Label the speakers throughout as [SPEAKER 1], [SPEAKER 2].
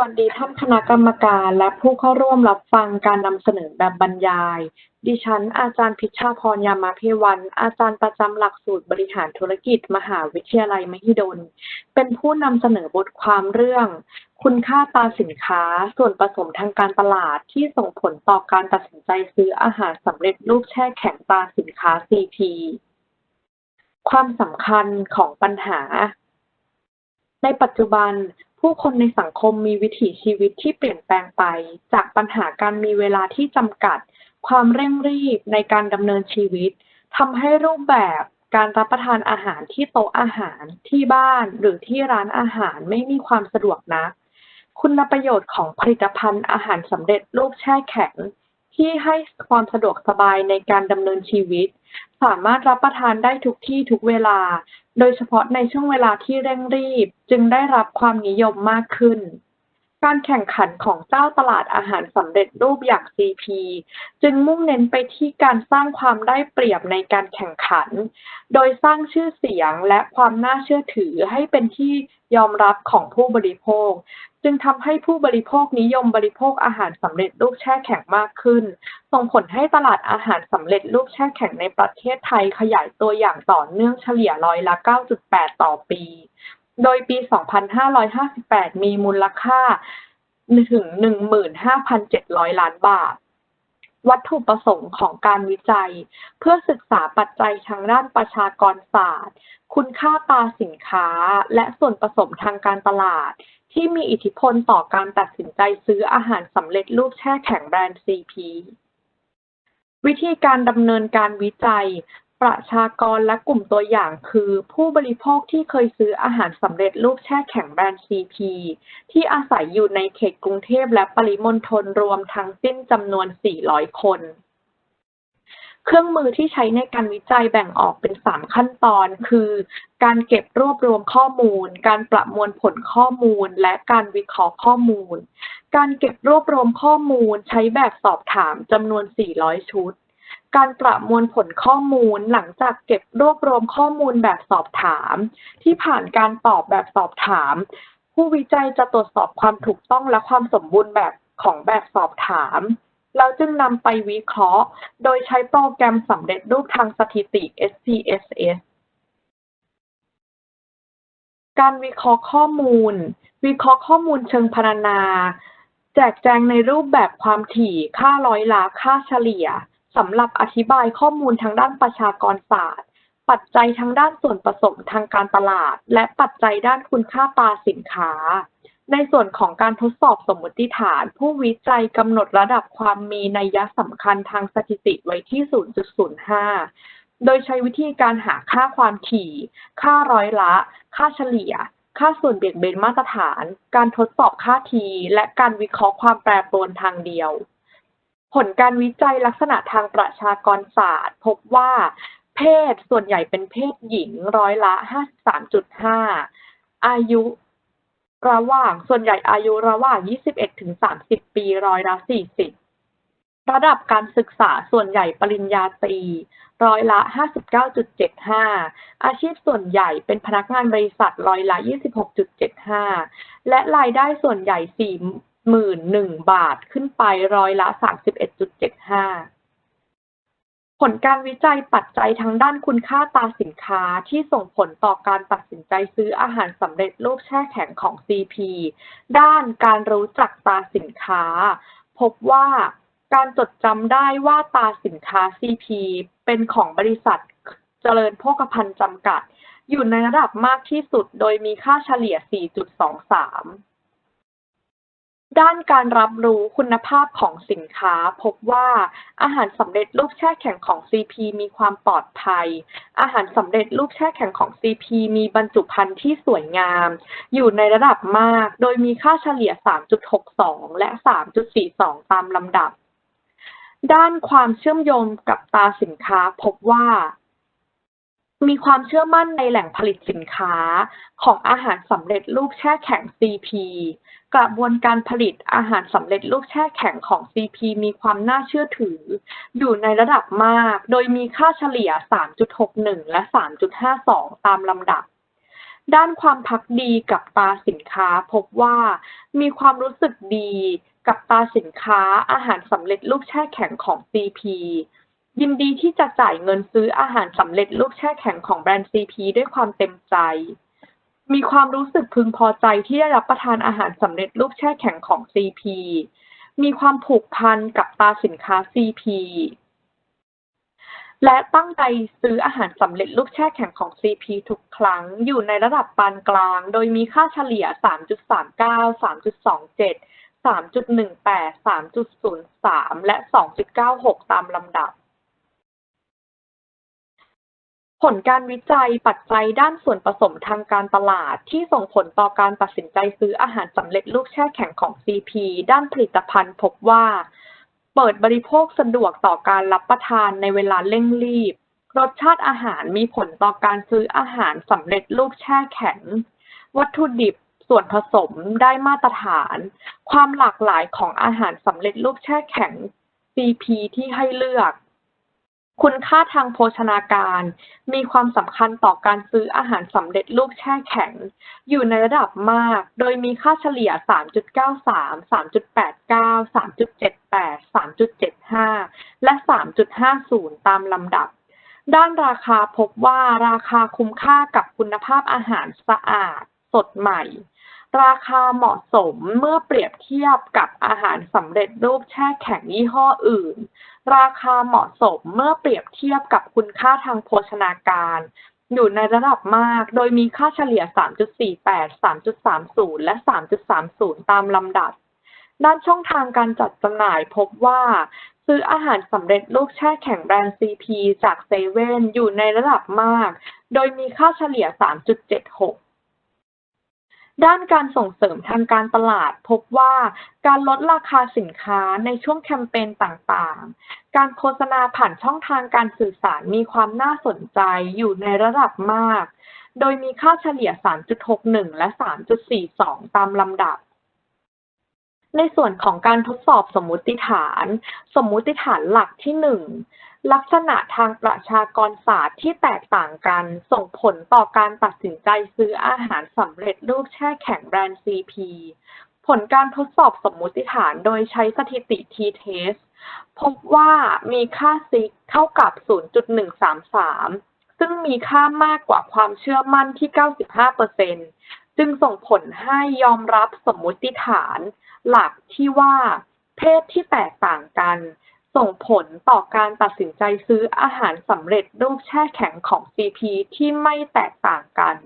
[SPEAKER 1] วัสดีท่านคณะกรรมการและผู้เข้าร่วมรับฟังการนำเสนอแบบบรรยาย ดิฉัน อาจารย์พิชชาพรยามาเพวัน อาจารย์ประจำหลักสูตรบริหารธุรกิจ มหาวิทยาลัยมหิดล เป็นผู้นำเสนอบทความเรื่อง คุณค่าตาสินค้า ส่วนผสมทางการตลาดที่ส่งผลต่อการตัดสินใจซื้ออาหารสำเร็จรูปแช่แข็งตาสินค้า CP ความสำคัญของปัญหาในปัจจุบัน ผู้คนในสังคมมีวิถีชีวิตที่เปลี่ยนแปลงไป จากปัญหาการมีเวลาที่จำกัด ความเร่งรีบในการดำเนินชีวิตทำให้รูปแบบการรับประทานอาหารที่โต๊ะอาหารที่บ้านหรือที่ร้านอาหารไม่มีความสะดวกนัก คุณประโยชน์ของผลิตภัณฑ์อาหารสำเร็จรูปแช่แข็ง ที่ให้ความสะดวกสบายในการดำเนินชีวิต สามารถรับประทานได้ทุกที่ทุกเวลา โดยเฉพาะในช่วงเวลาที่เร่งรีบจึงได้รับความนิยมมากขึ้น การแข่งขันของเจ้าตลาดอาหารสำเร็จรูปอย่าง CP จึงมุ่งเน้นไปที่การสร้างความได้เปรียบในการแข่งขัน โดยสร้างชื่อเสียงและความน่าเชื่อถือให้เป็นที่ยอมรับของผู้บริโภค จึงทำให้ผู้บริโภคนิยมบริโภคอาหารสำเร็จรูปแช่แข็งมากขึ้น ส่งผลให้ตลาดอาหารสำเร็จรูปแช่แข็งในประเทศไทยขยายตัวอย่างต่อเนื่องเฉลี่ยร้อยละ 9.8 ต่อปี โดยปี 2558 มีมูลค่าถึง 15,700 ล้านบาท วัตถุประสงค์ของการวิจัย เพื่อศึกษาปัจจัยทางด้านประชากรศาสตร์ คุณค่าตาสินค้า และส่วนผสมทางการตลาด ที่มีอิทธิพลต่อการตัดสินใจซื้ออาหารสำเร็จรูปแช่แข็งแบรนด์ CP วิธีการดำเนินการวิจัย ประชากรและกลุ่มตัวอย่างคือ ผู้บริโภคที่เคยซื้ออาหารสำเร็จรูปแช่แข็งแบรนด์ CP ที่อาศัยอยู่ในเขตกรุงเทพและปริมณฑลรวมทั้งสิ้นจำนวน 400 คน เครื่องมือที่ใช้ในการวิจัยแบ่งออกเป็น 3 ขั้นตอน คือ การเก็บรวบรวมข้อมูล การประมวลผลข้อมูล และการวิเคราะห์ข้อมูล การเก็บรวบรวมข้อมูลใช้แบบสอบถามจำนวน 400 ชุด การประมวลผลข้อมูลหลังจากเก็บรวบรวมข้อมูลแบบสอบถาม ที่ผ่านการตอบแบบสอบถาม ผู้วิจัยจะตรวจสอบความถูกต้องและความสมบูรณ์แบบของแบบสอบถามแล้วจึงนำไปวิเคราะห์ โดยใช้โปรแกรมสำเร็จรูปทางสถิติ SPSS การวิเคราะห์ข้อมูล วิเคราะห์ข้อมูลเชิงพรรณนา แจกแจงในรูปแบบความถี่ ค่าร้อยละ ค่าเฉลี่ย สำหรับอธิบายข้อมูลทางด้านประชากรศาสตร์ ปัจจัยทางด้านส่วนผสมทางการตลาด และปัจจัยด้านคุณค่าตราสินค้า ในส่วนของการทดสอบสมมติฐาน ผู้วิจัยกำหนดระดับความมีนัยสำคัญทางสถิติไว้ที่ 0.05 โดยใช้วิธีการหาค่าความถี่ ค่าร้อยละ ค่าเฉลี่ยค่าส่วนเบี่ยงเบนมาตรฐาน การทดสอบค่า t และการวิเคราะห์ความแปรปรวนทางเดียว ผลการวิจัยลักษณะทางประชากรศาสตร์ พบว่าเพศส่วนใหญ่เป็นเพศหญิงร้อยละ 53.5 อายุระหว่างส่วนใหญ่อายุระหว่าง 21-30 ปีร้อยละ 40 ระดับการศึกษาส่วนใหญ่ปริญญาตรีร้อยละ 59.75 อาชีพส่วนใหญ่เป็นพนักงานบริษัทร้อยละ 26.75 และรายได้ส่วนใหญ่4 41,000บาทขึ้นไปร้อยละ 31.75 ผลการวิจัยปัจจัยทางด้านคุณค่าตาสินค้าที่ส่งผลต่อการตัดสินใจซื้ออาหารสำเร็จรูปแช่แข็งของ CP ด้านการรู้จักตาสินค้า พบว่าการจดจำได้ว่าตาสินค้า CP เป็นของบริษัทเจริญโภคภัณฑ์จำกัด อยู่ในระดับมากที่สุดโดยมีค่าเฉลี่ย 4.23 ด้านการรับรู้คุณภาพของสินค้า พบว่าอาหารสำเร็จรูปแช่แข็งของ CP มีความปลอดภัย อาหารสำเร็จรูปแช่แข็งของ CP มีบรรจุภัณฑ์ที่สวยงาม อยู่ในระดับมาก โดยมีค่าเฉลี่ย 3.62 และ 3.42 ตามลำดับ ด้านความเชื่อมโยงกับตาสินค้าพบว่า มีความเชื่อมั่นในแหล่งผลิตสินค้าของอาหารสำเร็จรูปแช่แข็ง CP กระบวนการผลิตอาหารสำเร็จรูปแช่แข็งของ CP มีความน่าเชื่อถือ อยู่ในระดับมาก โดยมีค่าเฉลี่ย 3.61 และ 3.52 ตามลำดับ ด้านความภักดีกับตาสินค้าพบว่ามีความรู้สึกดีกับตาสินค้าอาหารสำเร็จรูปแช่แข็งของ CP ยินดีที่จะจ่ายเงินซื้ออาหารสำเร็จรูปแช่แข็งของแบรนด์ CP ด้วยความเต็มใจ มีความรู้สึกพึงพอใจที่ได้รับประทานอาหารสำเร็จรูปแช่แข็งของ CP มีความผูกพันกับตราสินค้า CP และตั้งใจซื้ออาหารสำเร็จรูปแช่แข็งของ CP ทุกครั้งอยู่ในระดับปานกลาง โดยมีค่าเฉลี่ย 3.39 3.27 3.18 3.03 และ 2.96 ตามลำดับ ผลการวิจัยปัจจัยด้านส่วนผสมทางการตลาด ที่ส่งผลต่อการตัดสินใจซื้ออาหารสำเร็จรูปแช่แข็งของ CP ด้านผลิตภัณฑ์พบว่า เปิดบริโภคสะดวกต่อการรับประทานในเวลาเร่งรีบ รสชาติอาหารมีผลต่อการซื้ออาหารสำเร็จรูปแช่แข็ง วัตถุดิบส่วนผสมได้มาตรฐาน ความหลากหลายของอาหารสำเร็จรูปแช่แข็ง CP ที่ให้เลือก คุณค่าทางโภชนาการ มีความสำคัญต่อการซื้ออาหารสำเร็จรูปแช่แข็ง อยู่ในระดับมาก โดยมีค่าเฉลี่ย 3.93 3.89 3.78 3.75 และ 3.50 ตามลำดับ ด้านราคาพบว่าราคาคุ้มค่ากับคุณภาพอาหารสะอาด สดใหม่ ราคาเหมาะสมเมื่อเปรียบเทียบกับอาหารสำเร็จรูปแช่แข็งยี่ห้ออื่น ราคาเหมาะสมเมื่อเปรียบเทียบกับคุณค่าทางโภชนาการ อยู่ในระดับมาก โดยมีค่าเฉลี่ย 3.48 3.30 และ 3.30 ตามลำดับ ด้านช่องทางการจัดจำหน่ายพบว่าซื้ออาหารสำเร็จรูปแช่แข็งแบรนด์ CP จากเซเว่นอยู่ในระดับมาก โดยมีค่าเฉลี่ย 3.76 ด้านการส่งเสริมทางการตลาดพบว่าการลดราคาสินค้าในช่วงแคมเปญต่างๆ การโฆษณาผ่านช่องทางการสื่อสารมีความน่าสนใจอยู่ในระดับมาก โดยมีค่าเฉลี่ย 3.61 และ 3.42 ตามลำดับในส่วนของการทดสอบสมมุติฐาน สมมุติฐานหลักที่ 1 ลักษณะทางประชากรศาสตร์ที่แตกต่างกัน ส่งผลต่อการตัดสินใจซื้ออาหารสำเร็จรูปแช่แข็งแบรนด์ CP ผลการทดสอบสมมุติฐานโดยใช้สถิติ t-test พบว่ามีค่าซิกเท่ากับ 0.133 ซึ่งมีค่ามากกว่าความเชื่อมั่นที่ 95%จึงส่งผลให้ยอมรับสมมุติฐาน หลักที่ว่าเพศที่แตกต่างกัน ส่งผลต่อการตัดสินใจซื้ออาหารสำเร็จรูปแช่แข็งของ CP ที่ไม่แตกต่างกัน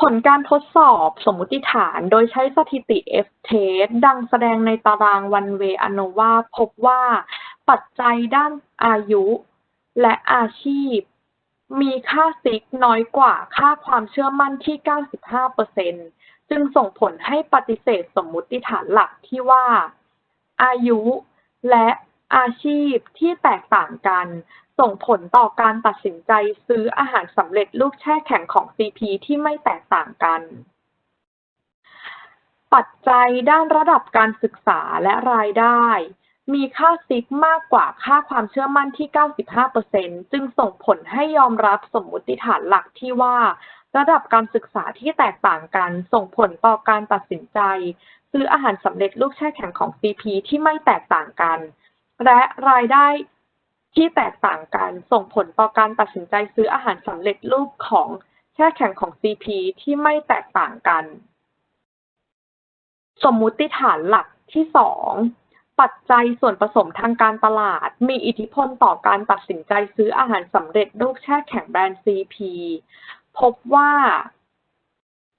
[SPEAKER 1] ผลการทดสอบสมมติฐานโดยใช้สถิติ F-test ดังแสดงในตาราง One Way ANOVA พบว่าปัจจัยด้านอายุและอาชีพ มีค่าซิกน้อยกว่าค่าความเชื่อมั่นที่ 95%จึงส่งผลให้ปฏิเสธสมมุติฐานหลักที่ว่า อายุ และอาชีพที่แตกต่างกัน ส่งผลต่อการตัดสินใจซื้ออาหารสำเร็จรูปแช่แข็งของ CP ที่ไม่แตกต่างกัน ปัจจัยด้านระดับการศึกษาและรายได้ มีค่าซิกมากกว่าค่าความเชื่อมั่นที่ 95%จึงส่งผลให้ยอมรับสมมติฐานหลักที่ว่าระดับการศึกษาที่แตกต่างกัน ส่งผลต่อการตัดสินใจ ซื้ออาหารสำเร็จรูปแช่แข็งของ CP ที่ไม่แตกต่างกัน และรายได้ที่แตกต่างกันส่งผลต่อการตัดสินใจซื้ออาหารสำเร็จรูปของแช่แข็งของ CP ที่ไม่แตกต่างกัน สมมุติฐานหลักที่ 2 ปัจจัยส่วนผสมทางการตลาด มีอิทธิพลต่อการตัดสินใจซื้ออาหารสำเร็จรูปแช่แข็งแบรนด์ CP พบว่า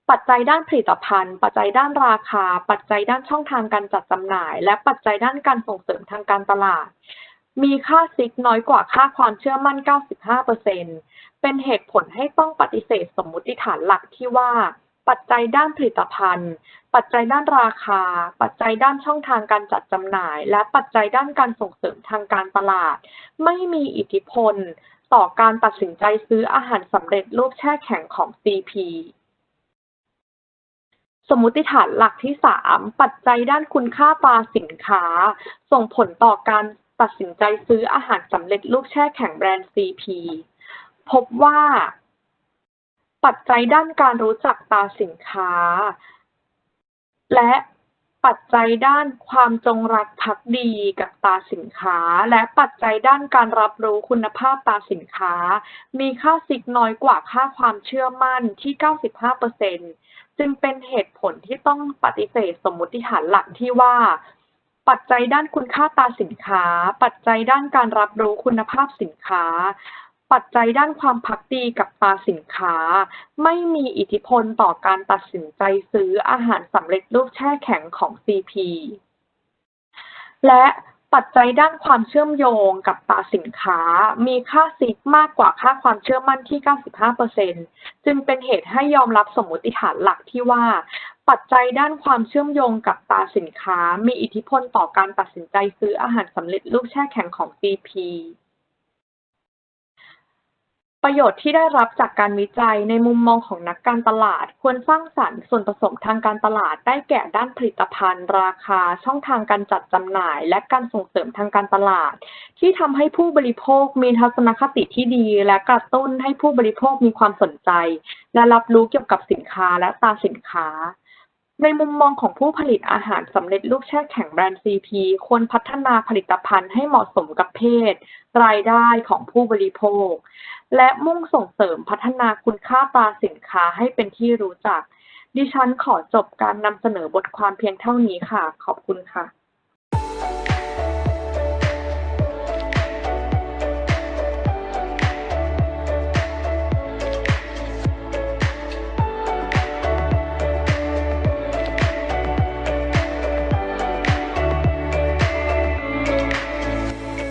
[SPEAKER 1] ปัจจัยด้านผลิตภัณฑ์ ปัจจัยด้านราคา ปัจจัยด้านช่องทางการจัดจำหน่าย และปัจจัยด้านการส่งเสริมทางการตลาด มีค่าซิกน้อยกว่าค่าความเชื่อมั่น 95%เป็นเหตุผลให้ต้องปฏิเสธสมมุติฐานหลักที่ว่า ปัจจัยด้านผลิตภัณฑ์ ปัจจัยด้านราคา ปัจจัยด้านช่องทางการจัดจำหน่าย และปัจจัยด้านการส่งเสริมทางการตลาด ไม่มีอิทธิพล ต่อการตัดสินใจซื้ออาหารสำเร็จรูปแช่แข็งของ CP สมมติฐานหลักที่ 3 ปัจจัยด้านคุณค่าตราสินค้า ส่งผลต่อการตัดสินใจซื้ออาหารสำเร็จรูปแช่แข็งแบรนด์ CP พบว่า ปัจจัยด้านการรู้จักตราสินค้า และ ปัจจัยด้านความจงรักภักดีกับตราสินค้า และปัจจัยด้านการรับรู้คุณภาพตราสินค้า มีค่าซิกน้อยกว่าค่าความเชื่อมั่นที่ 95%จึงเป็นเหตุผลที่ต้องปฏิเสธสมมติฐานหลักที่ว่า ปัจจัยด้านคุณค่าตราสินค้า ปัจจัยด้านการรับรู้คุณภาพสินค้า ปัจจัยด้านความภักดีกับตาสินค้า ไม่มีอิทธิพลต่อการตัดสินใจซื้ออาหารสำเร็จรูปแช่แข็งของ CP และปัจจัยด้านความเชื่อมโยงกับตาสินค้า มีค่าซิกมากกว่าค่าความเชื่อมั่นที่ 95%จึงเป็นเหตุให้ยอมรับสมมติฐานหลักที่ว่า ปัจจัยด้านความเชื่อมโยงกับตาสินค้า มีอิทธิพลต่อการตัดสินใจซื้ออาหารสำเร็จรูปแช่แข็งของ CP ประโยชน์ที่ได้รับจากการวิจัยในมุมมองของนักการตลาด ควรสร้างสรรค์ส่วนผสมทางการตลาด ได้แก่ด้านผลิตภัณฑ์ ราคา ช่องทางการจัดจำหน่าย และการส่งเสริมทางการตลาด ที่ทำให้ผู้บริโภคมีทัศนคติที่ดี และกระตุ้นให้ผู้บริโภคมีความสนใจ และรับรู้เกี่ยวกับสินค้าและตราสินค้า ในมุมมองของผู้ผลิตอาหารสำเร็จรูปแช่แข็งแบรนด์ CP ควรพัฒนาผลิตภัณฑ์ให้เหมาะสมกับเพศ รายได้ของผู้บริโภค และมุ่งส่งเสริมพัฒนาคุณค่าตราสินค้าให้เป็นที่รู้จัก ดิฉันขอจบการนำเสนอบทความเพียงเท่านี้ค่ะ ขอบคุณค่ะ